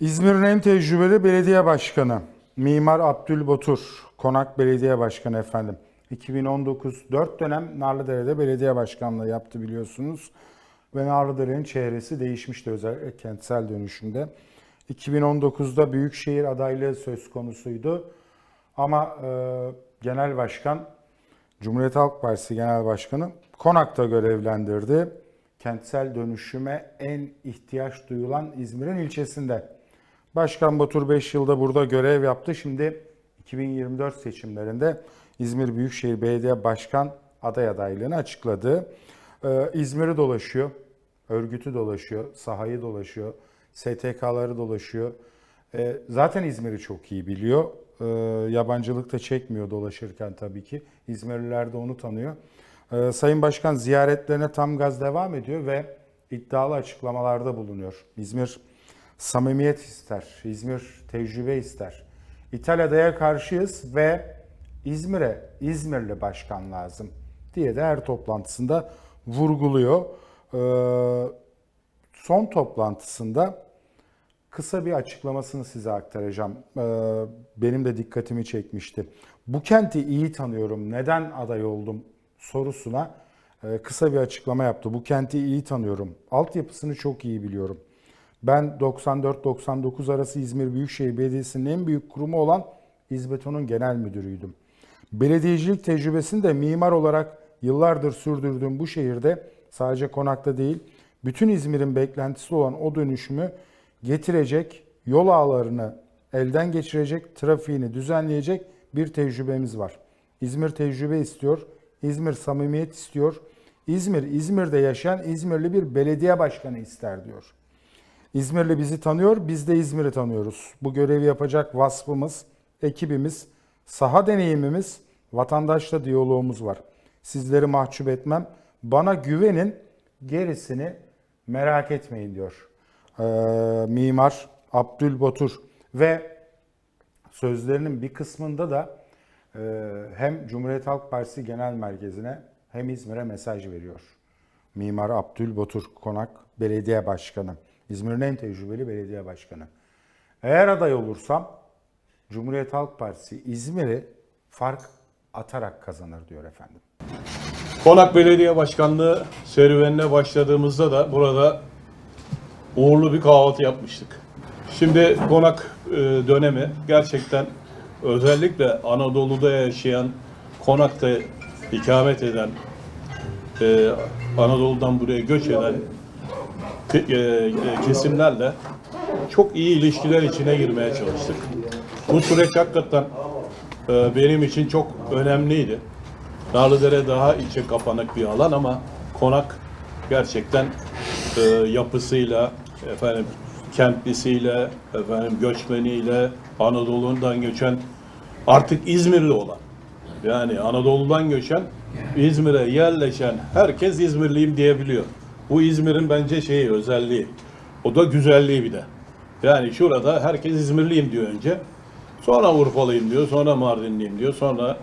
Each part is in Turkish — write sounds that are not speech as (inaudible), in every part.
İzmir'in en tecrübeli belediye başkanı Mimar Abdülbatur, Konak Belediye Başkanı efendim. 2019 4 dönem Narlıdere'de belediye başkanlığı yaptı biliyorsunuz. Ve Narlıdere'nin çehresi değişmişti özellikle kentsel dönüşümde. 2019'da Büyükşehir adaylığı söz konusuydu. Ama e, Genel Başkan, Cumhuriyet Halk Partisi Genel Başkanı Konak'ta görevlendirdi. Kentsel dönüşüme en ihtiyaç duyulan İzmir'in ilçesinde. Başkan Batur 5 yılda burada görev yaptı. Şimdi 2024 seçimlerinde İzmir Büyükşehir Belediye Başkan aday adaylığını açıkladı. Ee, İzmir'i dolaşıyor, örgütü dolaşıyor, sahayı dolaşıyor, STK'ları dolaşıyor. Ee, zaten İzmir'i çok iyi biliyor. Ee, yabancılık da çekmiyor dolaşırken tabii ki. İzmirliler de onu tanıyor. Ee, Sayın Başkan ziyaretlerine tam gaz devam ediyor ve iddialı açıklamalarda bulunuyor. İzmir samimiyet ister, İzmir tecrübe ister. İtalya'ya karşıyız ve İzmir'e İzmirli başkan lazım diye de her toplantısında vurguluyor. Ee, son toplantısında kısa bir açıklamasını size aktaracağım. Ee, benim de dikkatimi çekmişti. Bu kenti iyi tanıyorum, neden aday oldum sorusuna e, kısa bir açıklama yaptı. Bu kenti iyi tanıyorum, altyapısını çok iyi biliyorum. Ben 94-99 arası İzmir Büyükşehir Belediyesi'nin en büyük kurumu olan İzbeton'un genel müdürüydüm. Belediyecilik tecrübesini de mimar olarak yıllardır sürdürdüğüm bu şehirde sadece konakta değil, bütün İzmir'in beklentisi olan o dönüşümü getirecek, yol ağlarını elden geçirecek, trafiğini düzenleyecek bir tecrübemiz var. İzmir tecrübe istiyor, İzmir samimiyet istiyor. İzmir, İzmir'de yaşayan İzmirli bir belediye başkanı ister diyor. İzmirli bizi tanıyor, biz de İzmir'i tanıyoruz. Bu görevi yapacak vasfımız, ekibimiz, saha deneyimimiz, vatandaşla diyalogumuz var. Sizleri mahcup etmem. Bana güvenin, gerisini merak etmeyin diyor. Ee, mimar Abdülbatur ve sözlerinin bir kısmında da e, hem Cumhuriyet Halk Partisi Genel Merkezi'ne hem İzmir'e mesaj veriyor. Mimar Abdülbatur Konak Belediye Başkanı. İzmir'in en tecrübeli belediye başkanı. Eğer aday olursam Cumhuriyet Halk Partisi İzmir'i fark atarak kazanır diyor efendim. Konak Belediye Başkanlığı serüvenine başladığımızda da burada uğurlu bir kahvaltı yapmıştık. Şimdi konak e, dönemi gerçekten özellikle Anadolu'da yaşayan, konakta ikamet eden, e, Anadolu'dan buraya göç eden e, e, kesimlerle çok iyi ilişkiler içine girmeye çalıştık. Bu süreç hakikaten e, benim için çok önemliydi. Narlıdere daha içe kapanık bir alan ama konak gerçekten yapısıyla, efendim kentlisiyle, efendim göçmeniyle, Anadolu'dan göçen artık İzmirli olan yani Anadolu'dan göçen İzmir'e yerleşen herkes İzmirliyim diyebiliyor. Bu İzmir'in bence şeyi özelliği. O da güzelliği bir de. Yani şurada herkes İzmirliyim diyor önce. Sonra Urfalıyım diyor, sonra Mardinliyim diyor, sonra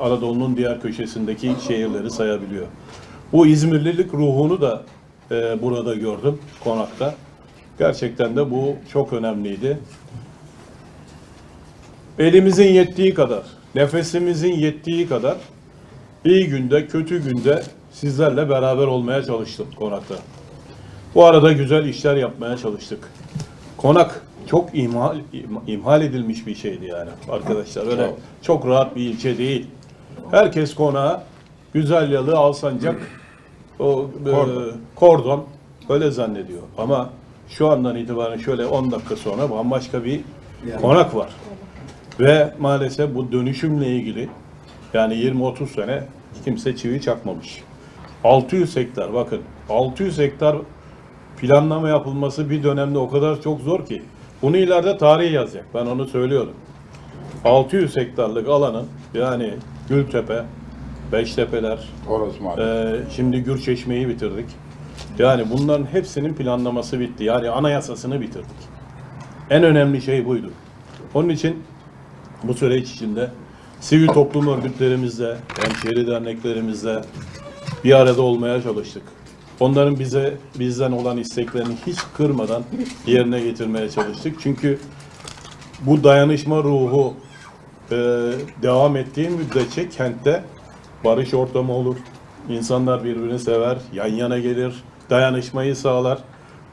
Anadolu'nun diğer köşesindeki şehirleri sayabiliyor. Bu İzmirlilik ruhunu da e, burada gördüm konakta. Gerçekten de bu çok önemliydi. Elimizin yettiği kadar, nefesimizin yettiği kadar iyi günde, kötü günde sizlerle beraber olmaya çalıştım konakta. Bu arada güzel işler yapmaya çalıştık. Konak çok imhal, im- imhal edilmiş bir şeydi yani arkadaşlar. Öyle çok rahat bir ilçe değil. Herkes konağa güzel yalı, alsancak, o e, Kordon. kordon öyle zannediyor. Ama şu andan itibaren şöyle 10 dakika sonra bambaşka bir konak var. Ve maalesef bu dönüşümle ilgili yani 20-30 sene kimse çivi çakmamış. 600 hektar bakın 600 hektar planlama yapılması bir dönemde o kadar çok zor ki. Bunu ileride tarih yazacak. Ben onu söylüyorum. 600 hektarlık alanın yani Gültepe, Beştepeler, Orası ee, şimdi Gürçeşme'yi bitirdik. Yani bunların hepsinin planlaması bitti. Yani anayasasını bitirdik. En önemli şey buydu. Onun için bu süreç içinde sivil toplum örgütlerimizle, hemşehri derneklerimizle bir arada olmaya çalıştık. Onların bize bizden olan isteklerini hiç kırmadan yerine getirmeye çalıştık. Çünkü bu dayanışma ruhu e, devam ettiği müddetçe kentte barış ortamı olur. İnsanlar birbirini sever, yan yana gelir, dayanışmayı sağlar.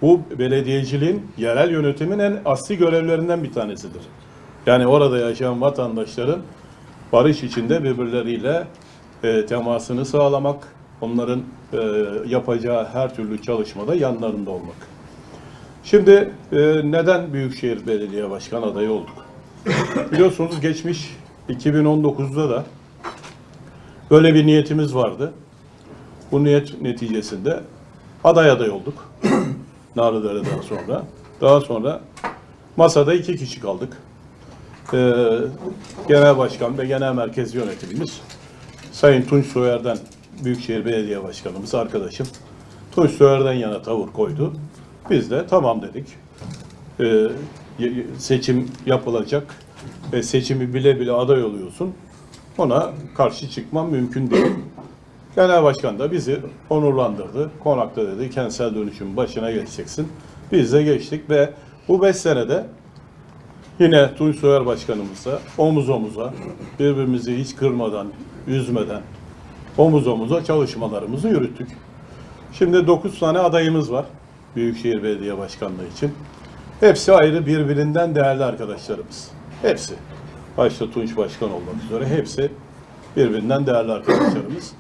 Bu belediyeciliğin, yerel yönetimin en asli görevlerinden bir tanesidir. Yani orada yaşayan vatandaşların barış içinde birbirleriyle e, temasını sağlamak, onların e, yapacağı her türlü çalışmada yanlarında olmak. Şimdi e, neden Büyükşehir Belediye Başkan adayı olduk? Biliyorsunuz geçmiş 2019'da da böyle bir niyetimiz vardı. Bu niyet neticesinde aday aday olduk. (clears throat) Narlıdere'den sonra. Daha sonra masada iki kişi kaldık. Ee, Genel Başkan ve Genel Merkez Yönetimimiz Sayın Tunç Soyer'den Büyükşehir Belediye Başkanımız arkadaşım Tunç Soyer'den yana tavır koydu. Biz de tamam dedik. Ee, seçim yapılacak ve seçimi bile bile aday oluyorsun. Ona karşı çıkmam mümkün değil. Genel Başkan da bizi onurlandırdı. Konakta dedi kentsel dönüşüm başına geçeceksin. Biz de geçtik ve bu beş senede yine Tunç Soyer Başkanımızla omuz omuza birbirimizi hiç kırmadan, üzmeden omuz omuza çalışmalarımızı yürüttük. Şimdi 9 tane adayımız var Büyükşehir Belediye Başkanlığı için. Hepsi ayrı birbirinden değerli arkadaşlarımız. Hepsi. Başta Tunç Başkan olmak üzere hepsi birbirinden değerli arkadaşlarımız.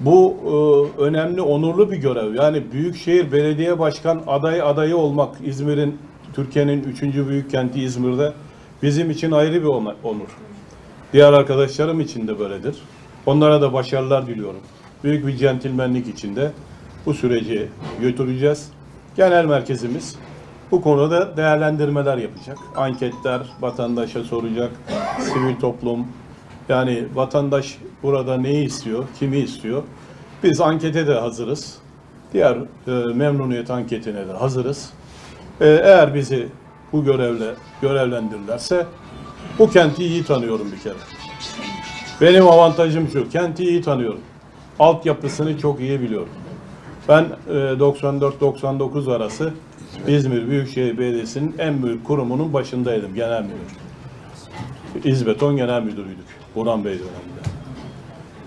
Bu e, önemli, onurlu bir görev. Yani Büyükşehir Belediye Başkan adayı adayı olmak İzmir'in, Türkiye'nin üçüncü büyük kenti İzmir'de bizim için ayrı bir onur. Diğer arkadaşlarım için de böyledir. Onlara da başarılar diliyorum. Büyük bir centilmenlik içinde bu süreci götüreceğiz. Genel merkezimiz bu konuda değerlendirmeler yapacak. Anketler, vatandaşa soracak, sivil toplum, yani vatandaş burada neyi istiyor, kimi istiyor? Biz ankete de hazırız. Diğer e, memnuniyet anketine de hazırız. E, eğer bizi bu görevle görevlendirirlerse bu kenti iyi tanıyorum bir kere. Benim avantajım şu, kenti iyi tanıyorum. Altyapısını çok iyi biliyorum. Ben e, 94-99 arası İzmir Büyükşehir Belediyesi'nin en büyük kurumunun başındaydım, genel müdür. İzbeton Genel Müdürüydük Burhan Bey döneminde.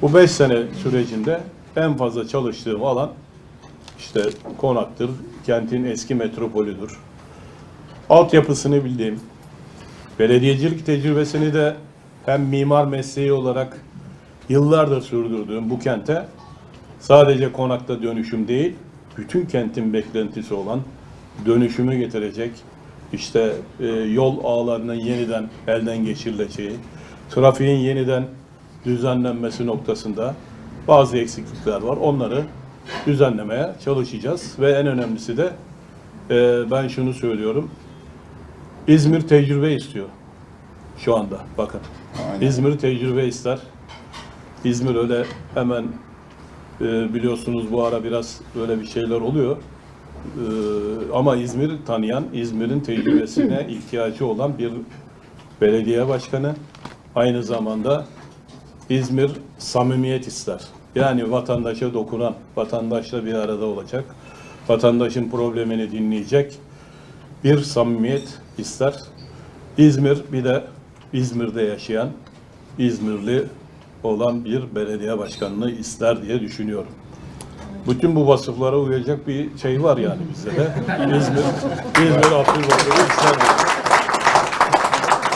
Bu 5 sene sürecinde en fazla çalıştığım alan işte konaktır, kentin eski metropolüdür. Altyapısını bildiğim, belediyecilik tecrübesini de hem mimar mesleği olarak yıllardır sürdürdüğüm bu kente sadece konakta dönüşüm değil, bütün kentin beklentisi olan dönüşümü getirecek işte e, yol ağlarının yeniden elden geçirileceği, trafiğin yeniden düzenlenmesi noktasında bazı eksiklikler var. Onları düzenlemeye çalışacağız ve en önemlisi de e, ben şunu söylüyorum. İzmir tecrübe istiyor şu anda. Bakın. İzmir tecrübe ister. İzmir öyle hemen e, biliyorsunuz bu ara biraz böyle bir şeyler oluyor. Ee, ama İzmir tanıyan, İzmir'in tecrübesine (clears throat) ihtiyacı olan bir belediye başkanı. Aynı zamanda İzmir samimiyet ister. Yani vatandaşa dokunan, vatandaşla bir arada olacak, vatandaşın problemini dinleyecek bir samimiyet ister. İzmir bir de İzmir'de yaşayan, İzmirli olan bir belediye başkanlığı ister diye düşünüyorum. Bütün bu vasıflara uyacak bir şey var yani bizde de. İzmir, İzmir Abdülbakar'ı ister.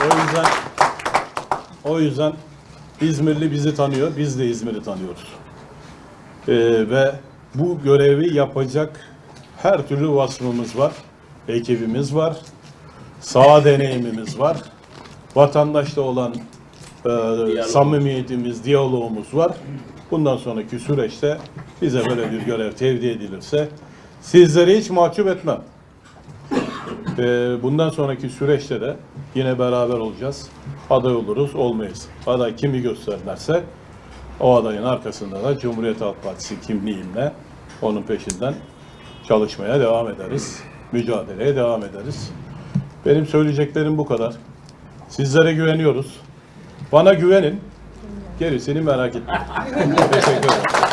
O yüzden o yüzden İzmirli bizi tanıyor, biz de İzmir'i tanıyoruz. Ee, ve bu görevi yapacak her türlü vasfımız var, ekibimiz var, saha deneyimimiz var, vatandaşla olan e, samimiyetimiz, diyalogumuz var. Bundan sonraki süreçte bize böyle bir görev tevdi edilirse sizleri hiç mahcup etmem. Ee, bundan sonraki süreçte de yine beraber olacağız. Aday oluruz, olmayız. Aday kimi gösterirlerse o adayın arkasında da Cumhuriyet Halk Partisi kimliğimle onun peşinden çalışmaya devam ederiz. Mücadeleye devam ederiz. Benim söyleyeceklerim bu kadar. Sizlere güveniyoruz. Bana güvenin. Gerisini merak etmeyin. (laughs) Teşekkür ederim.